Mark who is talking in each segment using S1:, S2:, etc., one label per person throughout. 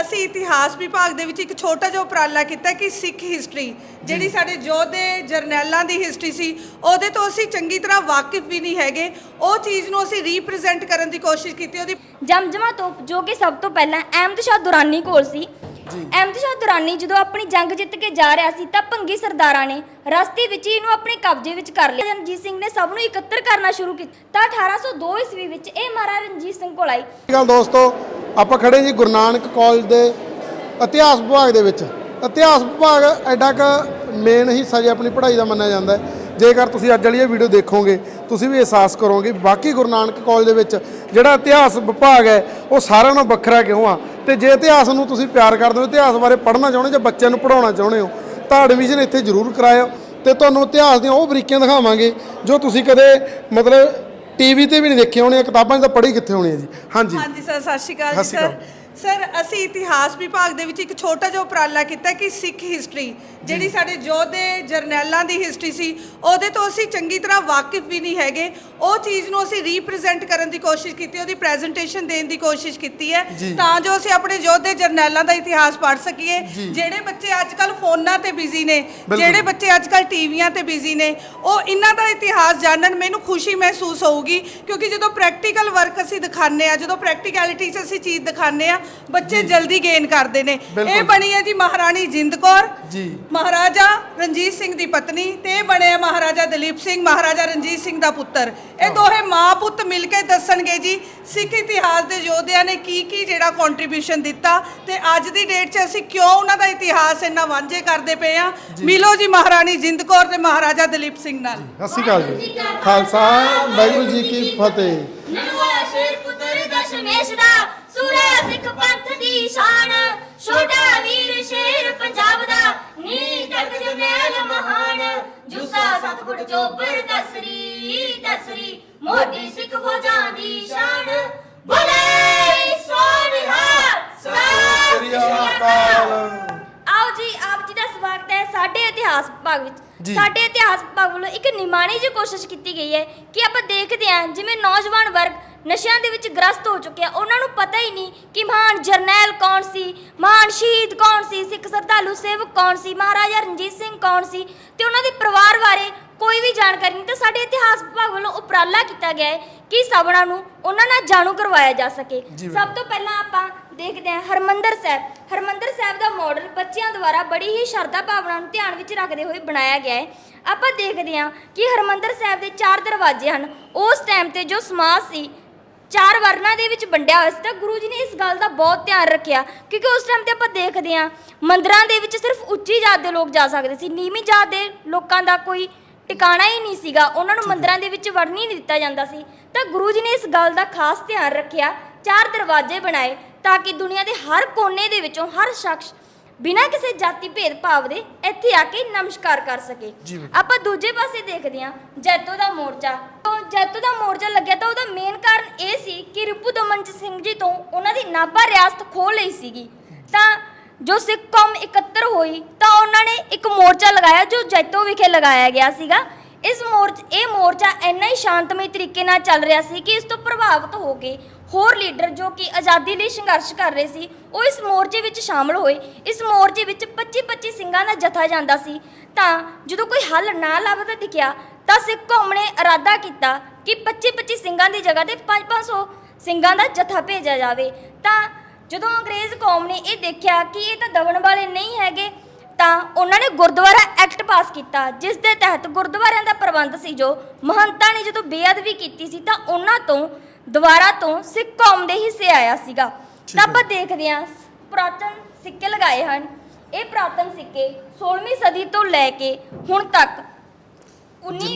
S1: ਅਸੀਂ ਇਤਿਹਾਸ ਵਿਭਾਗ ਦੇ ਵਿੱਚ ਇੱਕ ਛੋਟਾ ਜਿਹਾ ਉਪਰਾਲਾ ਕੀਤਾ ਕਿ ਸਿੱਖ ਹਿਸਟਰੀ ਜਿਹੜੀ ਸਾਡੇ ਯੋਧੇ ਜਰਨੈਲਾਂ ਦੀ ਹਿਸਟਰੀ ਸੀ ਉਹਦੇ ਤੋਂ ਅਸੀਂ ਚੰਗੀ ਤਰ੍ਹਾਂ ਵਾਕਿਫ ਵੀ ਨਹੀਂ ਹੈਗੇ। ਉਹ ਚੀਜ਼ ਨੂੰ ਅਸੀਂ ਰੀਪ੍ਰੈਜ਼ੈਂਟ ਕਰਨ ਦੀ ਕੋਸ਼ਿਸ਼ ਕੀਤੀ ਉਹਦੀ
S2: ਜਮਜਮਾ ਤੋਪ ਜੋ ਕਿ ਸਭ ਤੋਂ ਪਹਿਲਾਂ ਅਹਿਮਦ ਸ਼ਾਹ ਦੁਰਾਨੀ ਕੋਲ ਸੀ ਅਹਿਮਦ ਸ਼ਾਹ ਦੁਰਾਨੀ ਜਦੋਂ ਆਪਣੀ ਜੰਗ ਜਿੱਤ ਕੇ ਜਾ ਰਿਹਾ ਸੀ ਤਾਂ ਭੰਗੀ ਸਰਦਾਰਾਂ ਨੇ ਰਸਤੇ ਵਿੱਚ ਹੀ ਇਹਨੂੰ ਆਪਣੇ ਕਬਜ਼ੇ ਵਿੱਚ ਕਰ ਲਿਆ। ਰਣਜੀਤ ਸਿੰਘ ਨੇ ਸਭ ਨੂੰ ਇਕੱਤਰ ਕਰਨਾ ਸ਼ੁਰੂ ਕੀਤਾ ਤਾਂ 1802 ਈਸਵੀ ਵਿੱਚ ਇਹ ਮਹਾਰਾਜਾ ਰਣਜੀਤ ਸਿੰਘ ਕੋਲ ਆਈ।
S3: ਅਕਾਲ ਦੋਸਤੋ ਆਪਾਂ ਖੜੇ ਜੀ ਗੁਰੂ ਨਾਨਕ ਕਾਲਜ ਦੇ ਇਤਿਹਾਸ ਵਿਭਾਗ ਦੇ ਵਿੱਚ। ਇਤਿਹਾਸ ਵਿਭਾਗ ਐਡਾ ਕ ਮੇਨ ਹਿੱਸਾ ਜੀ ਆਪਣੀ ਪੜ੍ਹਾਈ ਦਾ ਮੰਨਿਆ ਜਾਂਦਾ ਹੈ। ਜੇਕਰ ਤੁਸੀਂ ਅੱਜ ਵਾਲੀ ਇਹ ਵੀਡੀਓ ਦੇਖੋਗੇ ਤੁਸੀਂ ਵੀ ਅਹਿਸਾਸ ਕਰੋਗੇ ਬਾਕੀ ਗੁਰੂ ਨਾਨਕ ਕਾਲਜ ਦੇ ਵਿੱਚ ਜਿਹੜਾ ਇਤਿਹਾਸ ਵਿਭਾਗ ਹੈ ਉਹ ਸਾਰਿਆਂ ਨਾਲੋਂ ਵੱਖਰਾ ਕਿਉਂ ਆ? ਤੇ ਜੇ ਇਤਿਹਾਸ ਨੂੰ ਤੁਸੀਂ ਪਿਆਰ ਕਰਦੇ ਹੋ ਇਤਿਹਾਸ ਬਾਰੇ ਪੜ੍ਹਨਾ ਚਾਹੁੰਦੇ ਜਾਂ ਬੱਚਿਆਂ ਨੂੰ ਪੜ੍ਹਾਉਣਾ ਚਾਹੁੰਦੇ ਹੋ ਤਾਂ ਐਡਮਿਸ਼ਨ ਇੱਥੇ ਜ਼ਰੂਰ ਕਰਾਇਓ ਤੇ ਤੁਹਾਨੂੰ ਇਤਿਹਾਸ ਦੀਆਂ ਉਹ ਬਰੀਕੀਆਂ ਦਿਖਾਵਾਂਗੇ ਜੋ ਤੁਸੀਂ ਕਦੇ ਮਤਲਬ ਟੀਵੀ ਤੇ ਵੀ ਨਹੀਂ ਦੇਖੇ ਹੋਣੇ ਕਿਤਾਬਾਂ 'ਚ ਤਾਂ ਪੜ੍ਹੀ ਕਿੱਥੇ ਹੋਣੀ ਹੈ ਜੀ? ਹਾਂਜੀ।
S1: ਹਾਂਜੀ ਸਰ ਸਤਿ ਸ਼੍ਰੀ ਅਕਾਲ
S3: ਸਤਿ
S1: ਜੀ
S3: ਸ਼੍ਰੀ
S1: ਸਰ।
S3: ਅਕਾਲ।
S1: ਸਰ ਅਸੀਂ ਇਤਿਹਾਸ ਵਿਭਾਗ ਦੇ ਵਿੱਚ ਇੱਕ ਛੋਟਾ ਜਿਹਾ ਉਪਰਾਲਾ ਕੀਤਾ ਕਿ ਸਿੱਖ ਹਿਸਟਰੀ ਜਿਹੜੀ ਸਾਡੇ ਯੋਧੇ ਜਰਨੈਲਾਂ ਦੀ ਹਿਸਟਰੀ ਸੀ ਉਹਦੇ ਤੋਂ ਅਸੀਂ ਚੰਗੀ ਤਰ੍ਹਾਂ ਵਾਕਿਫ ਵੀ ਨਹੀਂ ਹੈਗੇ। ਉਹ ਚੀਜ਼ ਨੂੰ ਅਸੀਂ ਰੀਪ੍ਰੈਜ਼ੈਂਟ ਕਰਨ ਦੀ ਕੋਸ਼ਿਸ਼ ਕੀਤੀ ਉਹਦੀ ਪ੍ਰੈਜੈਂਟੇਸ਼ਨ ਦੇਣ ਦੀ ਕੋਸ਼ਿਸ਼ ਕੀਤੀ ਹੈ। ਤਾਂ ਜੋ ਅਸੀਂ ਆਪਣੇ ਯੋਧੇ ਜਰਨੈਲਾਂ ਦਾ ਇਤਿਹਾਸ ਪੜ੍ਹ ਸਕੀਏ। ਜਿਹੜੇ ਬੱਚੇ ਅੱਜ ਕੱਲ ਫੋਨਾਂ ਤੇ ਬਿਜ਼ੀ ਨੇ ਜਿਹੜੇ ਬੱਚੇ ਅੱਜ ਕੱਲ ਟੀਵੀਆਂ ਤੇ ਬਿਜ਼ੀ ਨੇ ਉਹ ਇਹਨਾਂ ਦਾ ਇਤਿਹਾਸ ਜਾਣਨ ਮੈਨੂੰ ਖੁਸ਼ੀ ਮਹਿਸੂਸ ਹੋਊਗੀ। ਕਿਉਂਕਿ ਜਦੋਂ ਪ੍ਰੈਕਟੀਕਲ ਵਰਕ ਅਸੀਂ ਦਿਖਾਉਂਦੇ ਆ ਜਦੋਂ ਪ੍ਰੈਕਟੀਕੈਲਿਟੀ 'ਚ ਅਸੀਂ ਚੀਜ਼ ਦਿਖਾਉਂਦੇ ਆ ਬੱਚੇ ਜਲਦੀ ਗੇਨ ਕਰਦੇ ਨੇ। ਇਹ ਬਣੀ ਹੈ ਜੀ ਮਹਾਰਾਣੀ ਜਿੰਦ ਕੌਰ
S3: ਜੀ।
S1: ਮਹਾਰਾਜਾ ਰਣਜੀਤ ਸਿੰਘ ਦੀ ਪਤਨੀ ਤੇ ਇਹ ਬਣਿਆ ਮਹਾਰਾਜਾ ਦਲੀਪ ਸਿੰਘ ਮਹਾਰਾਜਾ ਰਣਜੀਤ ਸਿੰਘ ਦਾ ਪੁੱਤਰ। ਇਹ ਦੋਹੇ ਮਾਂ ਪੁੱਤ ਮਿਲ ਕੇ ਦੱਸਣਗੇ ਜੀ ਸਿੱਖ ਇਤਿਹਾਸ ਦੇ ਯੋਧਿਆਂ ਨੇ ਕੀ ਕੀ ਜਿਹੜਾ ਕੰਟਰੀਬਿਊਸ਼ਨ ਦਿੱਤਾ ਤੇ ਅੱਜ ਦੀ ਡੇਟ 'ਚ ਅਸੀਂ ਕਿਉਂ ਉਹਨਾਂ ਦਾ ਇਤਿਹਾਸ ਇੰਨਾ ਵਾਂਝੇ ਕਰਦੇ ਪਏ ਆ ਮਿਲੋ ਜੀ ਮਹਾਰਾਣੀ ਜਿੰਦ ਕੌਰ ਤੇ ਮਹਾਰਾਜਾ ਦਲੀਪ ਸਿੰਘ ਨਾਲ।
S3: ਸਤਿ ਸ਼੍ਰੀ ਅਕਾਲ ਜੀ। ਖਾਲਸਾ ਵਾਹਿਗੁਰੂ ਜੀ ਕੀ ਫਤਿਹ।
S2: ਨਨੂਆ ਸ਼ੇਰ ਪੁੱਤਰ ਦਸ਼ਮੇਸ਼ ਦਾ ਸੂਰੇ ਸਿੱਖ ਪੰਥ ਦੀ ਸ਼ਾਨ ਛੋਟਾ ਵੀਰ ਸ਼ੇਰ ਪੰਜਾਬ ਦਾ ਨੀ ਤਖਤ ਜਮੈਲ ਮਹਾਨ ਜੁਸਾ ਸਤਗੁਰ ਚੋਬਰ ਦਸਰੀ ਦਸਰੀ ਮੋਢੀ ਸਿੱਖ ਫੌਜਾਂ ਦੀ ਸ਼ਾਨ। ਬੋਲੇ ਸੋਨਿਹਾ ਸਤਿ ਸ਼੍ਰੀ ਅਕਾਲ। ਆਓ ਜੀ ਆਪ ਜੀ ਦਾ ਸਵਾਗਤ ਹੈ ਸਾਡੇ ਇਤਿਹਾਸ ਵਿਭਾਗ ਵਿੱਚ।
S3: ਜੀ।
S2: ਸਾਡੇ ਇਤਿਹਾਸ ਵਿਭਾਗ ਵੱਲੋਂ ਇੱਕ ਨਿਮਾਣੀ ਜਿਹੀ ਕੋਸ਼ਿਸ਼ ਕੀਤੀ ਗਈ ਹੈ ਕਿ ਆਪਾਂ ਦੇਖਦੇ ਹਾਂ ਜਿਵੇਂ ਨੌਜਵਾਨ ਵਰਗ ਨਸ਼ਿਆਂ ਦੇ ਵਿੱਚ ਗ੍ਰਸਤ ਹੋ ਚੁੱਕਿਆ ਉਹਨਾਂ ਨੂੰ ਪਤਾ ਹੀ ਨਹੀਂ ਕਿ ਮਹਾਨ ਜਰਨੈਲ ਕੌਣ ਸੀ ਮਹਾਨ ਸ਼ਹੀਦ ਕੌਣ ਸੀ ਸਿੱਖ ਸ਼ਰਧਾਲੂ ਸੇਵਕ ਕੌਣ ਸੀ ਮਹਾਰਾਜਾ ਰਣਜੀਤ ਸਿੰਘ ਕੌਣ ਸੀ ਤੇ ਉਹਨਾਂ ਦੇ ਪਰਿਵਾਰ ਬਾਰੇ ਕੋਈ ਵੀ ਜਾਣਕਾਰੀ ਨਹੀਂ ਤੇ ਸਾਡੇ ਇਤਿਹਾਸ ਵਿਭਾਗ ਵੱਲੋਂ ਉਪਰਾਲਾ ਕੀਤਾ ਗਿਆ ਹੈ ਕਿ ਸਭਨਾਂ ਨੂੰ ਉਹਨਾਂ ਨਾਲ ਜਾਣੂ ਕਰਵਾਇਆ ਜਾ ਸਕੇ।
S3: ਜੀ
S2: ਸਭ ਤੋਂ ਪਹਿਲਾਂ ਆਪਾਂ ਦੇਖਦੇ ਹਾਂ ਹਰਮੰਦਰ ਸਾਹਿਬ। ਹਰਮੰਦਰ ਸਾਹਿਬ ਦਾ ਮਾਡਲ ਬੱਚਿਆਂ ਦੁਆਰਾ ਬੜੀ ਹੀ ਸ਼ਰਧਾ ਭਾਵਨਾ ਨੂੰ ਧਿਆਨ ਵਿੱਚ ਰੱਖਦੇ ਹੋਏ ਬਣਾਇਆ ਗਿਆ ਹੈ। ਆਪਾਂ ਦੇਖਦੇ ਹਾਂ ਕਿ ਹਰਮੰਦਰ ਸਾਹਿਬ ਦੇ ਚਾਰ ਦਰਵਾਜ਼ੇ ਹਨ। ਉਸ ਟਾਈਮ ਤੇ ਜੋ ਸਮਾਜ ਸੀ ਚਾਰ ਵਰਨਾਂ ਦੇ ਵਿੱਚ ਵੰਡਿਆ ਹੋਇਆ ਸੀ ਤਾਂ ਗੁਰੂ ਜੀ ਨੇ ਇਸ ਗੱਲ ਦਾ ਬਹੁਤ ਧਿਆਨ ਰੱਖਿਆ। ਕਿਉਂਕਿ ਉਸ ਟਾਈਮ ਤੇ ਆਪਾਂ ਦੇਖਦੇ ਹਾਂ ਮੰਦਰਾਂ ਦੇ ਵਿੱਚ ਸਿਰਫ ਉੱਚੀ ਜਾਤ ਦੇ ਲੋਕ ਜਾ ਸਕਦੇ ਸੀ। ਨੀਵੀਂ ਜਾਤ ਦੇ ਲੋਕਾਂ ਦਾ ਕੋਈ ਟਿਕਾਣਾ ਹੀ ਨਹੀਂ ਸੀਗਾ। ਉਹਨਾਂ ਨੂੰ ਮੰਦਰਾਂ ਦੇ ਵਿੱਚ ਵੜਨ ਹੀ ਨਹੀਂ ਦਿੱਤਾ ਜਾਂਦਾ ਸੀ। ਤਾਂ ਗੁਰੂ ਜੀ ਨੇ ਇਸ ਗੱਲ ਦਾ ਖਾਸ ਧਿਆਨ ਰੱਖਿਆ ਚਾਰ ਦਰਵਾਜ਼ੇ ਬਣਾਏ ਤਾਂ ਕਿ ਦੁਨੀਆ ਦੇ ਹਰ ਕੋਨੇ ਦੇ ਵਿੱਚੋਂ ਹਰ ਸ਼ਖਸ ਬਿਨਾਂ ਕਿਸੇ ਜਾਤੀ ਭੇਦਭਾਵ ਦੇ ਇੱਥੇ ਆ ਕੇ ਨਮਸਕਾਰ ਕਰ ਸਕੇ।
S3: ਜੀ ਬਿਲਕੁਲ।
S2: ਆਪਾਂ ਦੂਜੇ ਪਾਸੇ ਦੇਖਦੇ ਹਾਂ ਜੈਤੋ ਦਾ ਮੋਰਚਾ। ਤੋਂ ਜੈਤੋ ਦਾ ਮੋਰਚਾ ਲੱਗਿਆ ਤਾਂ ਉਹਦਾ ਮੇਨ ਕਾਰਨ ਇਹ ਸੀ ਕਿ ਰਿਪੂ ਦਮਨ ਸਿੰਘ ਜੀ ਤੋਂ ਉਹਨਾਂ ਦੀ ਨਾਭਾ ਰਿਆਸਤ ਖੋਹ ਲਈ ਸੀਗੀ। ਤਾਂ ਜੋ ਸਿੱਖ ਕੌਮ ਇਕੱਤਰ ਹੋਈ, ਤਾਂ ਉਹਨਾਂ ਨੇ ਇੱਕ ਮੋਰਚਾ ਲਗਾਇਆ ਜੋ ਜੈਤੋ ਵਿਖੇ ਲਗਾਇਆ ਗਿਆ ਸੀਗਾ। ਇਸ ਮੋਰਚ, ਇਹ ਮੋਰਚਾ ਇੰਨਾ ਹੀ ਸ਼ਾਂਤਮਈ ਤਰੀਕੇ ਨਾਲ ਚੱਲ ਰਿਹਾ ਸੀ ਕਿ ਇਸ ਤੋਂ ਪ੍ਰਭਾਵਿਤ ਹੋ ਕੇ ਹੋਰ ਲੀਡਰ ਜੋ ਕਿ ਆਜ਼ਾਦੀ ਲਈ ਸੰਘਰਸ਼ ਕਰ ਰਹੇ ਸੀ, ਉਹ ਇਸ ਮੋਰਚੇ ਵਿੱਚ ਸ਼ਾਮਲ ਹੋਏ। ਇਸ ਮੋਰਚੇ ਵਿੱਚ 25-25 ਸਿੰਘਾਂ ਦਾ ਜਥਾ ਜਾਂਦਾ ਸੀ। ਤਾਂ ਜਦੋਂ ਕੋਈ ਹੱਲ ਨਾ ਲੱਭਦਾ ਦਿਖਿਆ, ਤਾਂ ਸਿੱਖ ਕੌਮ ਨੇ ਇਰਾਦਾ ਕੀਤਾ ਕਿ 25-25 ਸਿੰਘਾਂ ਦੀ ਜਗ੍ਹਾ ਤੇ 5-500 ਸਿੰਘਾਂ ਦਾ ਜਥਾ ਭੇਜਿਆ ਜਾਵੇ। ਤਾਂ ਜਦੋਂ ਅੰਗਰੇਜ਼ ਕੌਮ ਨੇ ਇਹ ਦੇਖਿਆ ਕਿ ਇਹ ਤਾਂ ਦਬਣ ਵਾਲੇ ਨਹੀਂ ਹੈਗੇ ਤਾਂ ਉਹਨਾਂ ਨੇ ਗੁਰਦੁਆਰਾ ਐਕਟ ਪਾਸ ਕੀਤਾ ਜਿਸ ਦੇ ਤਹਿਤ ਗੁਰਦੁਆਰਿਆਂ ਦਾ ਪ੍ਰਬੰਧ ਸੀ ਜੋ ਮਹੰਤਾਂ ਨੇ ਜਦੋਂ ਬੇਅਦਬੀ ਕੀਤੀ ਸੀ ਤਾਂ ਉਹਨਾਂ ਤੋਂ ਦੁਬਾਰਾ ਤੋਂ ਸਿੱਖ ਕੌਮ ਦੇ ਹਿੱਸੇ ਆਇਆ ਸੀਗਾ। ਤਾਂ ਆਪਾਂ ਦੇਖਦੇ ਹਾਂ ਪੁਰਾਤਨ ਸਿੱਕੇ ਲਗਾਏ ਹਨ। ਇਹ ਪੁਰਾਤਨ ਸਿੱਕੇ 16ਵੀਂ ਸਦੀ ਤੋਂ ਲੈ ਕੇ ਹੁਣ ਤੱਕ 19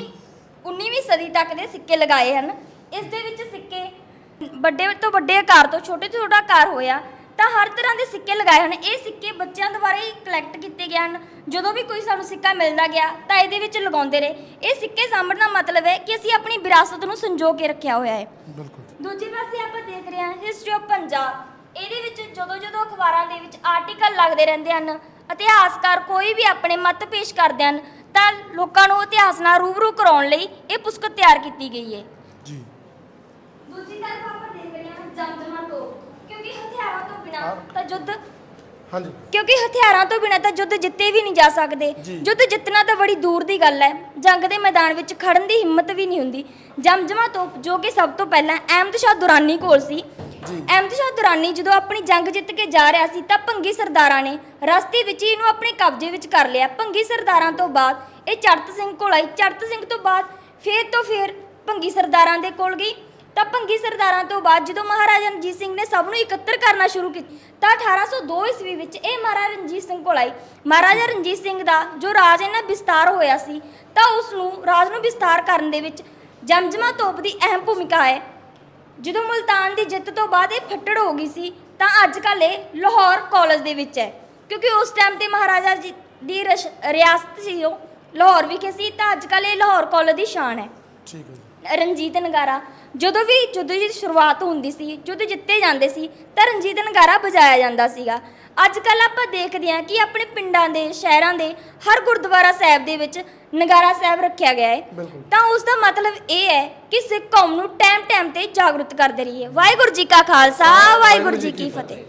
S2: 19ਵੀਂ ਸਦੀ ਤੱਕ ਦੇ ਸਿੱਕੇ ਲਗਾਏ ਹਨ। ਇਸ ਦੇ ਵਿੱਚ ਸਿੱਕੇ ਵੱਡੇ ਤੋਂ ਵੱਡੇ ਆਕਾਰ ਤੋਂ ਛੋਟੇ ਤੋਂ ਛੋਟਾ ਆਕਾਰ ਹੋਇਆ ਤਾਂ ਹਰ ਤਰ੍ਹਾਂ ਦੇ ਸਿੱਕੇ ਲਗਾਏ ਹਨ। ਇਹ ਸਿੱਕੇ ਬੱਚਿਆਂ ਦੁਆਰਾ ਹੀ ਕਲੈਕਟ ਕੀਤੇ ਗਏ ਹਨ। ਜਦੋਂ ਵੀ ਕੋਈ ਸਾਨੂੰ ਸਿੱਕਾ ਮਿਲਦਾ ਗਿਆ ਤਾਂ ਇਹਦੇ ਵਿੱਚ ਲਗਾਉਂਦੇ ਰਹੇ। ਇਹ ਸਿੱਕੇ ਸਾਂਭਣ ਦਾ ਮਤਲਬ ਹੈ ਕਿ ਅਸੀਂ ਆਪਣੀ ਵਿਰਾਸਤ ਨੂੰ ਸੰਜੋ ਕੇ ਰੱਖਿਆ ਹੋਇਆ ਹੈ।
S3: ਬਿਲਕੁਲ।
S2: ਦੂਜੇ ਪਾਸੇ ਆਪਾਂ ਦੇਖ ਰਹੇ ਹਾਂ ਹਿਸਟਰੀ ਆਫ ਪੰਜਾਬ। ਇਹਦੇ ਵਿੱਚ ਜਦੋਂ ਜਦੋਂ ਅਖਬਾਰਾਂ ਦੇ ਵਿੱਚ ਆਰਟੀਕਲ ਲੱਗਦੇ ਰਹਿੰਦੇ ਹਨ ਇਤਿਹਾਸਕਾਰ ਕੋਈ ਵੀ ਆਪਣੇ ਮਤ ਪੇਸ਼ ਕਰਦੇ ਹਨ ਤਾਂ ਲੋਕਾਂ ਨੂੰ ਇਤਿਹਾਸ ਨਾਲ ਰੂਬਰੂ ਕਰਾਉਣ ਲਈ ਇਹ ਪੁਸਤਕ ਤਿਆਰ ਕੀਤੀ ਗਈ ਹੈ
S3: ਜੀ
S2: ਦੂਜੀ ਤਰਫ ਆਪਾਂ ਦੇਖ ਰਹੇ ਹਾਂ ਜਮਜਮਾ ਤੋਂ ਕਿਉਂਕਿ ਹਥਿਆਰਾਂ ਤੋਂ ਬਿਨਾਂ ਬਿਨਾ ਤਾਂ ਯੁੱਧ
S3: ਹਾਂਜੀ।
S2: ਕਿਉਂਕਿ ਹਥਿਆਰਾਂ ਤੋਂ ਬਿਨਾਂ ਤਾਂ ਯੁੱਧ ਜਿੱਤੇ ਵੀ ਨਹੀਂ ਜਾ ਸਕਦੇ। ਯੁੱਧ ਜਿੱਤਣਾ ਤਾਂ ਬੜੀ ਦੂਰ ਦੀ ਗੱਲ ਹੈ। ਜੰਗ ਦੇ ਮੈਦਾਨ ਵਿੱਚ ਖੜਨ ਦੀ ਹਿੰਮਤ ਵੀ ਨਹੀਂ ਹੁੰਦੀ। ਜਮਜਮਾ ਤੋਪ ਜੋ ਕਿ ਸਭ ਤੋਂ ਪਹਿਲਾਂ ਅਹਿਮਦ ਸ਼ਾਹ ਦੁਰਾਨੀ ਕੋਲ ਸੀ। ਅਹਿਮਦ ਸ਼ਾਹ ਦੁਰਾਨੀ ਜਦੋਂ ਆਪਣੀ ਜੰਗ ਜਿੱਤ ਕੇ ਜਾ ਰਿਹਾ ਸੀ ਤਾਂ ਭੰਗੀ ਸਰਦਾਰਾਂ ਨੇ ਰਸਤੇ ਵਿੱਚ ਹੀ ਇਹਨੂੰ ਆਪਣੇ ਕਬਜ਼ੇ ਵਿੱਚ ਕਰ ਲਿਆ। ਭੰਗੀ ਸਰਦਾਰਾਂ ਤੋਂ ਬਾਅਦ ਇਹ ਚੜਤ ਸਿੰਘ ਕੋਲ ਆਈ। ਚੜਤ ਸਿੰਘ ਤੋਂ ਬਾਅਦ ਫੇਰ ਤੋਂ ਫੇਰ ਭੰਗੀ ਸਰਦਾਰਾਂ ਦੇ ਕੋਲ ਗਈ। ਤਾਂ ਭੰਗੀ ਸਰਦਾਰਾਂ ਤੋਂ ਬਾਅਦ ਜਦੋਂ ਮਹਾਰਾਜਾ ਰਣਜੀਤ ਸਿੰਘ ਨੇ ਸਭ ਨੂੰ ਇਕੱਤਰ ਕਰਨਾ ਸ਼ੁਰੂ ਕੀਤਾ, ਤਾਂ 1802 ਈਸਵੀ ਵਿੱਚ ਇਹ ਮਹਾਰਾਜਾ ਰਣਜੀਤ ਸਿੰਘ ਕੋਲ ਆਈ। ਮਹਾਰਾਜਾ ਰਣਜੀਤ ਸਿੰਘ ਦਾ ਜੋ ਰਾਜ ਇਹਨਾਂ ਵਿਸਤਾਰ ਹੋਇਆ ਸੀ, ਤਾਂ ਉਸ ਨੂੰ ਰਾਜ ਨੂੰ ਵਿਸਤਾਰ ਕਰਨ ਦੇ ਵਿੱਚ ਜਮਜਮਾ ਤੋਪ ਦੀ ਅਹਿਮ ਭੂਮਿਕਾ ਹੈ। ਜਦੋਂ ਮੁਲਤਾਨ ਦੀ ਜਿੱਤ ਤੋਂ ਬਾਅਦ ਇਹ ਫੱਟੜ ਹੋ ਗਈ ਸੀ, ਤਾਂ ਅੱਜ ਕੱਲ੍ਹ ਇਹ ਲਾਹੌਰ ਕਾਲਜ ਦੇ ਵਿੱਚ ਹੈ, ਕਿਉਂਕਿ ਉਸ ਟਾਈਮ ਤੇ ਮਹਾਰਾਜਾ ਜੀ ਦੀ ਰਸ਼- ਰਿਆਸਤ ਸੀ ਉਹ, ਲਾਹੌਰ ਵਿਖੇ ਸੀ, ਤਾਂ ਅੱਜ ਕੱਲ੍ਹ ਇਹ ਲਾਹੌਰ ਕਾਲਜ ਦੀ ਸ਼ਾਨ ਹੈ।
S3: ਠੀਕ ਹੈ
S2: ਰਣਜੀਤ ਨਗਾਰਾ ਜਦੋਂ ਵੀ ਜਦੋਂ ਦੀ ਸ਼ੁਰੂਆਤ ਹੁੰਦੀ ਸੀ ਜਦੋਂ ਜਿੱਤੇ ਜਾਂਦੇ ਸੀ ਤਾਂ ਰਣਜੀਤ ਨਗਾਰਾ ਵਜਾਇਆ ਜਾਂਦਾ ਸੀਗਾ। ਅੱਜ ਕੱਲ ਆਪਾਂ ਦੇਖਦੇ ਹਾਂ ਕਿ ਆਪਣੇ ਪਿੰਡਾਂ ਦੇ ਸ਼ਹਿਰਾਂ ਦੇ ਹਰ ਗੁਰਦੁਆਰਾ ਸਾਹਿਬ ਦੇ ਵਿੱਚ ਨਗਾਰਾ ਸਾਹਿਬ ਰੱਖਿਆ ਗਿਆ ਹੈ। ਤਾਂ ਉਸ ਦਾ ਮਤਲਬ ਇਹ ਹੈ ਕਿ ਸਿੱਖ ਕੌਮ ਨੂੰ ਟਾਈਮ ਟਾਈਮ ਤੇ ਜਾਗਰੂਕ ਕਰਦੇ ਰਹੀਏ। ਵਾਹਿਗੁਰੂ ਜੀ ਕਾ ਖਾਲਸਾ ਵਾਹਿਗੁਰੂ ਜੀ ਕੀ ਫਤਿਹ।